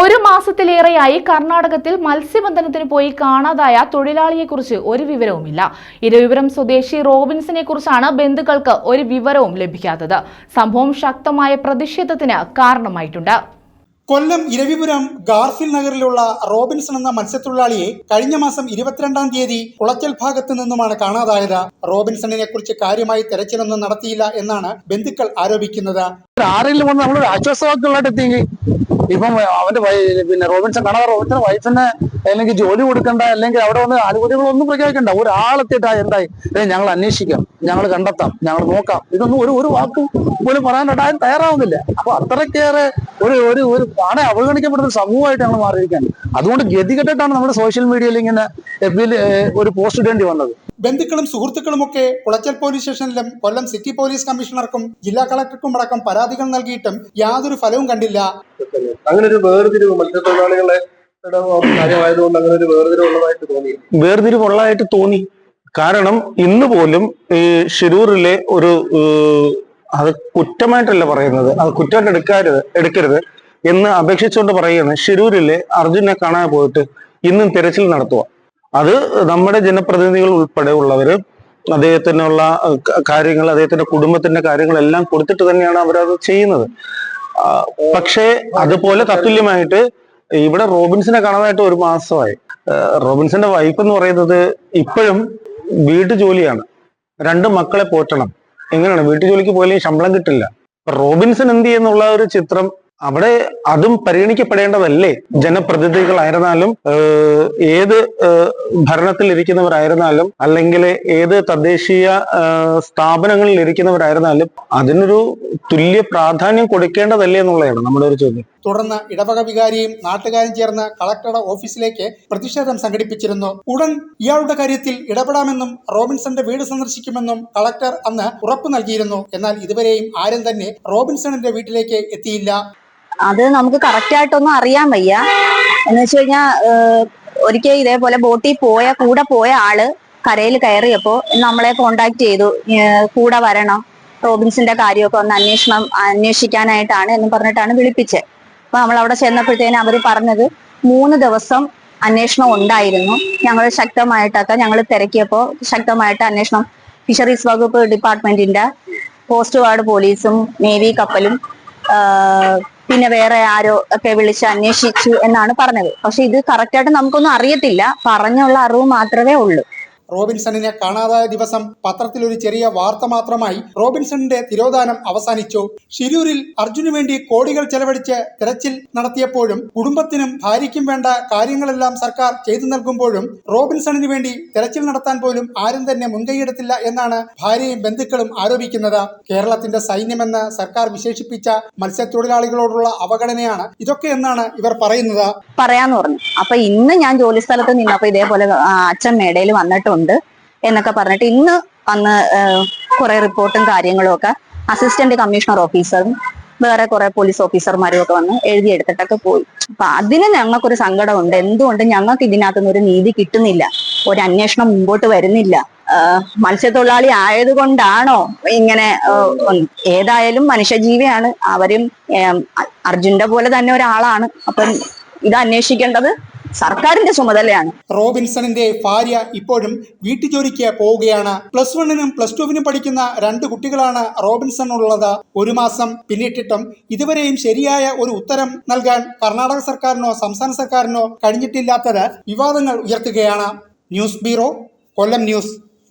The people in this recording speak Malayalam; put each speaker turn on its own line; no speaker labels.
ഒരു മാസത്തിലേറെയായി കർണാടകത്തിൽ മത്സ്യബന്ധനത്തിന് പോയി കാണാതായ തൊഴിലാളിയെക്കുറിച്ച് ഒരു വിവരവുമില്ല. ഇരുവിവരം സ്വദേശി റോബിൻസിനെ കുറിച്ചാണ് ബന്ധുക്കൾക്ക് ഒരു വിവരവും ലഭിക്കാത്തത്. സംഭവം ശക്തമായ പ്രതിഷേധത്തിന് കാരണമായിട്ടുണ്ട്.
കൊല്ലം ഇരവിപുരം ഗാർഫിൽ നഗറിലുള്ള റോബിൻസൺ എന്ന മത്സ്യത്തൊഴിലാളിയെ കഴിഞ്ഞ മാസം ഇരുപത്തിരണ്ടാം തീയതി കുളച്ചൽ ഭാഗത്ത് നിന്നുമാണ് കാണാതായത്. റോബിൻസണിനെ കുറിച്ച് കാര്യമായി തെരച്ചിലൊന്നും നടത്തിയില്ല എന്നാണ് ബന്ധുക്കൾ ആരോപിക്കുന്നത്.
ആരെങ്കിലും വന്ന് നമ്മൾ ആശ്വാസവാക്കുകളായിട്ട് എത്തിയെങ്കിൽ ഇപ്പം അവന്റെ പിന്നെ റോബിൻസൺ കാണാതെ റോബിൻസൺ വൈഫിന് അല്ലെങ്കിൽ ജോലി കൊടുക്കണ്ട അല്ലെങ്കിൽ അവിടെ വന്ന് ആനുകൂല്യങ്ങളൊന്നും പ്രഖ്യാപിക്കണ്ട. ഒരാളെത്തിയിട്ടാ എന്തായി? ഞങ്ങൾ അന്വേഷിക്കാം ഞങ്ങൾ കണ്ടെത്താം ഞങ്ങൾ നോക്കാം. ഇതൊന്നും ഒരു ഒരു വാക്ക് പോലും പറയാനായിട്ട് ആരും തയ്യാറാവുന്നില്ല. അപ്പൊ അത്രക്കേറെ ഒരു ഒരു ഒരു ആണെ അവഗണിക്കപ്പെടുന്ന സമൂഹമായിട്ട് ഞങ്ങൾ മാറിയിരിക്കുകയാണ്. അതുകൊണ്ട് ഗതികെട്ടിട്ടാണ് നമ്മുടെ സോഷ്യൽ മീഡിയയിൽ ഇങ്ങനെ എഫ് ബിയിൽ ഒരു പോസ്റ്റ് ഇടേണ്ടി വന്നത്.
ബന്ധുക്കളും സുഹൃത്തുക്കളുമൊക്കെ കുളച്ചൽ പോലീസ് സ്റ്റേഷനിലും കൊല്ലം സിറ്റി പോലീസ് കമ്മീഷണർക്കും ജില്ലാ കളക്ടർക്കും അടക്കം പരാതികൾ നൽകിയിട്ടും യാതൊരു ഫലവും കണ്ടില്ല.
അങ്ങനെ ഒരു വേർതിരിവ് മത്സ്യത്തൊഴിലാളികളെ കാര്യമായതുകൊണ്ട് അങ്ങനെ ഒരു വേർതിരിവ് ഉള്ളതായിട്ട് തോന്നി.
വേർതിരിവുള്ളതായിട്ട് തോന്നി. കാരണം ഇന്ന് പോലും ഈ ഷിരൂറിലെ ഒരു അത് കുറ്റമായിട്ടല്ല പറയുന്നത്. അത് കുറ്റമായിട്ട് എടുക്കരുത് എടുക്കരുത് എന്ന് അപേക്ഷിച്ചുകൊണ്ട് പറയുകയാണ് ഷിരൂരിലെ അർജുനെ കാണാൻ പോയിട്ട് ഇന്നും തിരച്ചിൽ നടത്തുക. അത് നമ്മുടെ ജനപ്രതിനിധികൾ ഉൾപ്പെടെ ഉള്ളവര് അദ്ദേഹത്തിനുള്ള കാര്യങ്ങൾ അദ്ദേഹത്തിന്റെ കുടുംബത്തിന്റെ കാര്യങ്ങളെല്ലാം കൊടുത്തിട്ട് തന്നെയാണ് അവരത് ചെയ്യുന്നത്. പക്ഷേ അതുപോലെ തത്തുല്യമായിട്ട് ഇവിടെ റോബിൻസിനെ കാണാനായിട്ട് ഒരു മാസമായി. റോബിൻസിന്റെ വൈഫ് എന്ന് പറയുന്നത് ഇപ്പോഴും വീട്ടു ജോലിയാണ്. രണ്ട് മക്കളെ പോറ്റണം. എങ്ങനെയാണ്? വീട്ടു ജോലിക്ക് പോയാലും ശമ്പളം കിട്ടില്ല. റോബിൻസൺ എന്ത് ചെയ്യുന്നുള്ള ഒരു ചിത്രം അവിടെ അതും പരിഗണിക്കപ്പെടേണ്ടതല്ലേ? ജനപ്രതിനിധികളായിരുന്നാലും ഏത് ഭരണത്തിൽ ഇരിക്കുന്നവരായിരുന്നാലും അല്ലെങ്കിൽ ഏത് തദ്ദേശീയ സ്ഥാപനങ്ങളിൽ ഇരിക്കുന്നവരായിരുന്നാലും അതിനൊരു തുല്യ പ്രാധാന്യം കൊടുക്കേണ്ടതല്ലേ എന്നുള്ളതാണ് നമ്മുടെ ഒരു ചോദ്യം.
തുടർന്ന് ഇടവക വികാരിയും നാട്ടുകാരും ചേർന്ന് കളക്ടറുടെ ഓഫീസിലേക്ക് പ്രതിഷേധം സംഘടിപ്പിച്ചിരുന്നു. ഉടൻ ഇയാളുടെ കാര്യത്തിൽ ഇടപെടാമെന്നും റോബിൻസന്റെ വീട് സന്ദർശിക്കുമെന്നും കളക്ടർ അന്ന് ഉറപ്പു നൽകിയിരുന്നു. എന്നാൽ ഇതുവരെയും ആരും തന്നെ റോബിൻസണിന്റെ വീട്ടിലേക്ക് എത്തിയില്ല.
അത് നമുക്ക് കറക്റ്റ് ആയിട്ടൊന്നും അറിയാൻ വയ്യ. എന്ന് വെച്ച് കഴിഞ്ഞാൽ ഒരിക്കൽ ഇതേപോലെ ബോട്ടിൽ പോയ കൂടെ പോയ ആൾ കരയിൽ കയറിയപ്പോ നമ്മളെ കോണ്ടാക്ട് ചെയ്തു. കൂടെ വരണം റോബിൻസിന്റെ കാര്യമൊക്കെ ഒന്ന് അന്വേഷണം അന്വേഷിക്കാനായിട്ടാണ് എന്ന് പറഞ്ഞിട്ടാണ് വിളിപ്പിച്ചത് അപ്പൊ നമ്മൾ അവിടെ ചെന്നപ്പോഴത്തേനും അവർ പറഞ്ഞത് മൂന്ന് ദിവസം അന്വേഷണം ഉണ്ടായിരുന്നു. ഞങ്ങൾ ശക്തമായിട്ടൊക്കെ ഞങ്ങൾ തിരക്കിയപ്പോ ശക്തമായിട്ട് അന്വേഷണം ഫിഷറീസ് വകുപ്പ് ഡിപ്പാർട്ട്മെന്റിന്റെ കോസ്റ്റ് ഗാർഡ് പോലീസും നേവി കപ്പലും പിന്നെ വേറെ ആരോ ഒക്കെ വിളിച്ച് അന്വേഷിച്ചു എന്നാണ് പറഞ്ഞത്. പക്ഷെ ഇത് കറക്റ്റ് ആയിട്ട് നമുക്കൊന്നും അറിയത്തില്ല. പറഞ്ഞുള്ള അറിവ് മാത്രമേ ഉള്ളൂ.
റോബിൻസണിനെ കാണാതായ ദിവസം പത്രത്തിൽ ഒരു ചെറിയ വാർത്ത മാത്രമായി റോബിൻസണിന്റെ തിരോധാനം അവസാനിച്ചു. ഷിരൂരിൽ അർജുനു വേണ്ടി കോടികൾ ചെലവഴിച്ച് തിരച്ചിൽ നടത്തിയപ്പോഴും കുടുംബത്തിനും ഭാര്യയ്ക്കും വേണ്ട കാര്യങ്ങളെല്ലാം സർക്കാർ ചെയ്തു നൽകുമ്പോഴും റോബിൻസണിന് വേണ്ടി തിരച്ചിൽ നടത്താൻ പോലും ആരും തന്നെ മുൻകൈയെടുത്തില്ല എന്നാണ് ഭാര്യയും ബന്ധുക്കളും ആരോപിക്കുന്നത്. കേരളത്തിന്റെ സൈന്യമെന്ന് സർക്കാർ വിശേഷിപ്പിച്ച മത്സ്യത്തൊഴിലാളികളോടുള്ള അവഗണനയാണ് ഇതൊക്കെ എന്നാണ് ഇവർ പറയുന്നത്.
പറയാന്ന് പറഞ്ഞു. അപ്പൊ ഇന്ന് ഞാൻ ജോലി സ്ഥലത്ത് നിന്നപ്പോ ഇതേപോലെ അച്ഛൻ മേടയിൽ വന്നിട്ടുണ്ട്. എന്നൊക്കെ പറഞ്ഞിട്ട് ഇന്ന് അന്ന് കുറെ റിപ്പോർട്ടും കാര്യങ്ങളും ഒക്കെ അസിസ്റ്റന്റ് കമ്മീഷണർ ഓഫീസറും വേറെ കുറെ പോലീസ് ഓഫീസർമാരും ഒക്കെ വന്ന് എഴുതിയെടുത്തിട്ടൊക്കെ പോയി. അപ്പൊ അതിന് ഞങ്ങൾക്കൊരു സങ്കടമുണ്ട് എന്തുകൊണ്ട് ഞങ്ങൾക്ക് ഇതിനകത്തുനിന്ന് ഒരു നീതി കിട്ടുന്നില്ല? ഒരു അന്വേഷണം മുമ്പോട്ട് വരുന്നില്ല? മത്സ്യത്തൊഴിലാളി ആയതുകൊണ്ടാണോ ഇങ്ങനെ ഏതായാലും മനുഷ്യജീവിയാണ്. അവരും അർജുന്റെ പോലെ തന്നെ ഒരാളാണ്. അപ്പം ഇത് അന്വേഷിക്കേണ്ടത് സർക്കാരിന്റെ ചുമതലയാണ്
റോബിൻസണിന്റെ ഭാര്യ ഇപ്പോഴും വീട്ടുജോലിക്ക് പോവുകയാണ്. പ്ലസ് വണ്ണിനും പ്ലസ് ടുവിനും പഠിക്കുന്ന രണ്ട് കുട്ടികളാണ് റോബിൻസൺ ഉള്ളത് ഒരു മാസം പിന്നിട്ടിട്ടും ഇതുവരെയും ശരിയായ ഒരു ഉത്തരം നൽകാൻ കർണാടക സർക്കാരിനോ സംസ്ഥാന സർക്കാരിനോ കഴിഞ്ഞിട്ടില്ലാത്തത് വിവാദങ്ങൾ ഉയർത്തുകയാണ്. News bureau Kollam news.